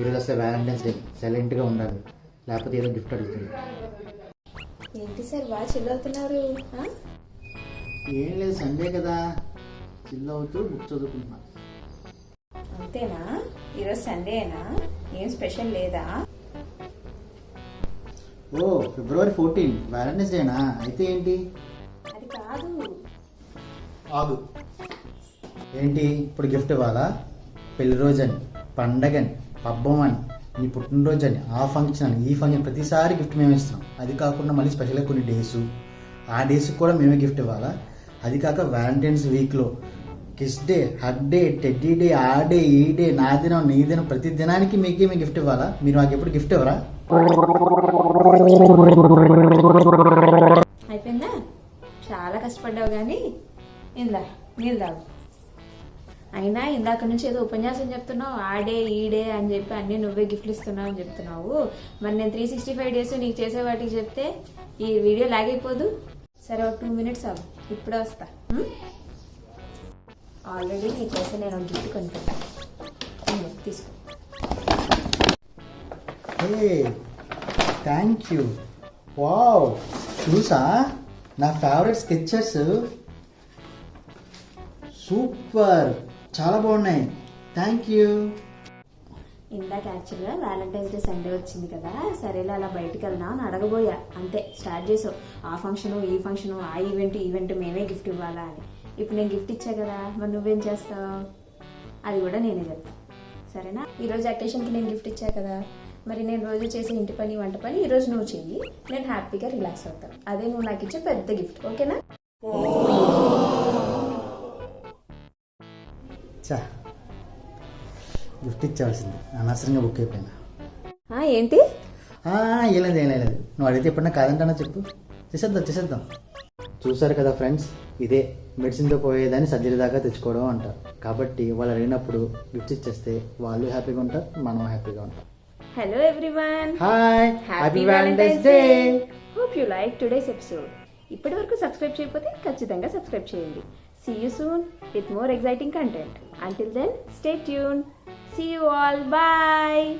ఈరోజు వస్తే Valentine's day సైలెంట్గా ఉండాలి. లేకపోతే ఏదో గిఫ్ట్ అడుగుతుంది. ఏంటి సార్ బాగా చిల్ అవుతున్నారు? ఆ? ఏం లేదు సండే కదా. చిల్ అవుతూ బుక్ చదువుకుంటున్నా. అంతేనా? ఈరోజు సండేనా ఏం స్పెషల్ లేదా? ఓ ఫిబ్రవరి ఫోర్టీన్ వ్యాలంటైన్స్ డేనా అయితే ఏంటి? అది కాదు. ఆగు ఏంటి? ఇప్పుడు గిఫ్ట్ ఇవ్వాలా? పెళ్ళి రోజు అని పండగని. పబ్బం అని నీ పుట్టినరోజు అని ఆ ఫంక్షన్ అని ఈ ఫంక్షన్ ప్రతిసారి గిఫ్ట్ మేమే ఇస్తాం అది కాకుండా మళ్ళీ స్పెషల్గా కొన్ని డేస్ ఆ డేస్కి కూడా మేమే గిఫ్ట్ ఇవ్వాలా? అది కాక వ్యాలంటైన్స్ వీక్లో kiss day hug day teddy day ఆ డే ఈ డే నా దినం నీ దినం ప్రతి దినానికి మీకే మేము గిఫ్ట్ ఇవ్వాలా? మీరు మాకు ఎప్పుడు గిఫ్ట్ ఇవ్వరా? అయిపోయిందా? చాలా కష్టపడ్డావు కానీ ఇందా నీళ్ళు తాగు. అయినా ఇందాక నుంచి ఏదో ఉపన్యాసం చెప్తున్నావు ఆడే ఈడే అని చెప్పి అన్నీ నువ్వే గిఫ్ట్లు ఇస్తున్నావు అని చెప్తున్నావు. మరి నేను త్రీ సిక్స్టీ ఫైవ్ డేస్ నీకు చేసే వాటికి చెప్తే ఈ వీడియో లాగైపోదు సరే ఒక టూ మినిట్స్ అవ్వు. ఇప్పుడే వస్తా. ఆల్రెడీ నీకోసం నేను ఒక గిఫ్ట్ కొనుక్కుంటాను తీసుకో. థ్యాంక్ యూ వావ్ చూసా? నా ఫేవరెట్ స్కెచెస్ సూపర్ చాలా బాగున్నాయి. థ్యాంక్ యూ ఇందాక యాక్చువల్గా వ్యాలంటైన్స్ డే సండే వచ్చింది కదా. సరేలే అలా బయటికి వెళ్దాం అని అడగబోయా. అంతే స్టార్ట్ చేసావు ఆ ఫంక్షను ఈ ఫంక్షను ఆ ఈవెంట్ ఈవెంట్ మేమే గిఫ్ట్ ఇవ్వాలా అని. ఇప్పుడు నేను గిఫ్ట్ ఇచ్చా కదా మరి నువ్వేం చేస్తావు? అది కూడా నేనే చెప్తా. సరేనా? ఈరోజు అకేషన్కి నేను గిఫ్ట్ ఇచ్చా కదా. మరి నేను రోజు చేసే ఇంటి పని వంట పని ఈరోజు నువ్వు చెయ్యి. నేను హ్యాపీగా రిలాక్స్ అవుతాను. అదే నువ్వు నాకు ఇచ్చే పెద్ద గిఫ్ట్ ఓకేనా? చా గిఫ్ట్ ఇచ్చాల్సింది అనవసరంగా బుక్ అయిపోయినా. ఏంటి? ఆ, ఏం లేదు నువ్వు అడిగితే ఎప్పుడన్నా కాదంటానా చెప్పు. చేసేద్దాం చేసేద్దాం. చూసారు కదా ఫ్రెండ్స్ ఇదే మెడిసిన్తో పోయేదాన్ని సర్జరీ దాకా తెచ్చుకోవడం అంటారు కాబట్టి వాళ్ళు అడిగినప్పుడు గిఫ్ట్ ఇచ్చేస్తే వాళ్ళు హ్యాపీగా ఉంటారు మనం హ్యాపీగా ఉంటాం. Hello everyone hi happy valentine's day hope you like today's episode ఇప్పటి వరకు సబ్స్క్రైబ్ చేయకపోతే ఖచ్చితంగా సబ్స్క్రైబ్ చేయండి. See you soon with more exciting content. Until then, stay tuned. See you all. Bye.